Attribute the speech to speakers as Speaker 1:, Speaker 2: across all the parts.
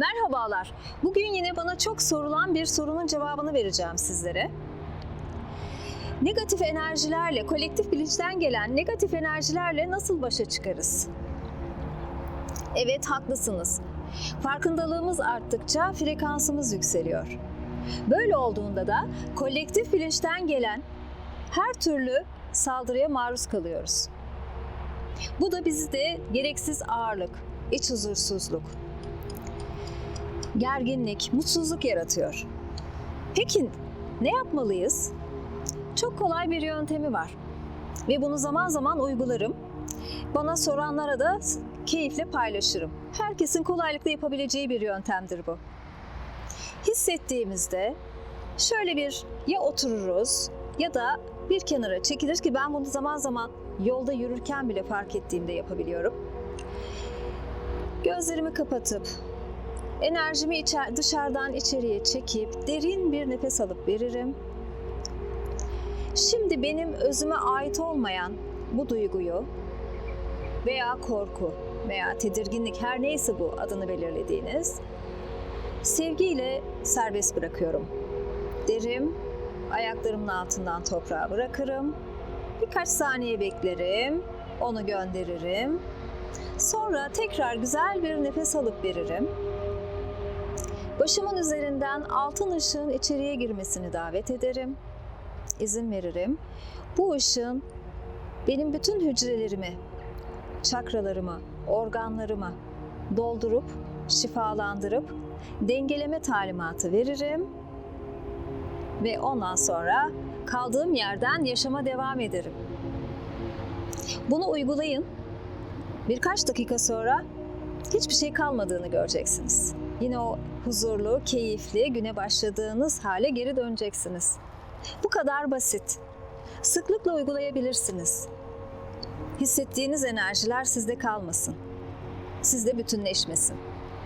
Speaker 1: Merhabalar. Bugün yine bana çok sorulan bir sorunun cevabını vereceğim sizlere. Negatif enerjilerle, kolektif bilinçten gelen negatif enerjilerle nasıl başa çıkarız? Evet, haklısınız. Farkındalığımız arttıkça frekansımız yükseliyor. Böyle olduğunda da kolektif bilinçten gelen her türlü saldırıya maruz kalıyoruz. Bu da bizde gereksiz ağırlık, iç huzursuzluk, gerginlik, mutsuzluk yaratıyor. Peki ne yapmalıyız? Çok kolay bir yöntemi var ve bunu zaman zaman uygularım. Bana soranlara da keyifle paylaşırım. Herkesin kolaylıkla yapabileceği bir yöntemdir bu. Hissettiğimizde şöyle bir ya otururuz ya da bir kenara çekilir ki ben bunu zaman zaman yolda yürürken bile fark ettiğimde yapabiliyorum. Gözlerimi kapatıp enerjimi içer, dışarıdan içeriye çekip derin bir nefes alıp veririm. Şimdi benim özüme ait olmayan bu duyguyu veya korku veya tedirginlik her neyse bu adını belirlediğiniz sevgiyle serbest bırakıyorum. Derim, ayaklarımın altından toprağa bırakırım. Birkaç saniye beklerim, onu gönderirim. Sonra tekrar güzel bir nefes alıp veririm. Başımın üzerinden altın ışığın içeriye girmesini davet ederim. İzin veririm. Bu ışığın benim bütün hücrelerimi, çakralarımı, organlarımı doldurup, şifalandırıp dengeleme talimatı veririm ve ondan sonra kaldığım yerden yaşama devam ederim. Bunu uygulayın. Birkaç dakika sonra hiçbir şey kalmadığını göreceksiniz. Yine o huzurlu, keyifli güne başladığınız hale geri döneceksiniz. Bu kadar basit. Sıklıkla uygulayabilirsiniz. Hissettiğiniz enerjiler sizde kalmasın. Sizde bütünleşmesin.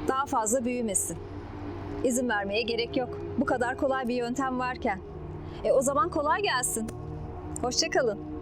Speaker 1: Daha fazla büyümesin. İzin vermeye gerek yok. Bu kadar kolay bir yöntem varken. E o zaman kolay gelsin. Hoşçakalın.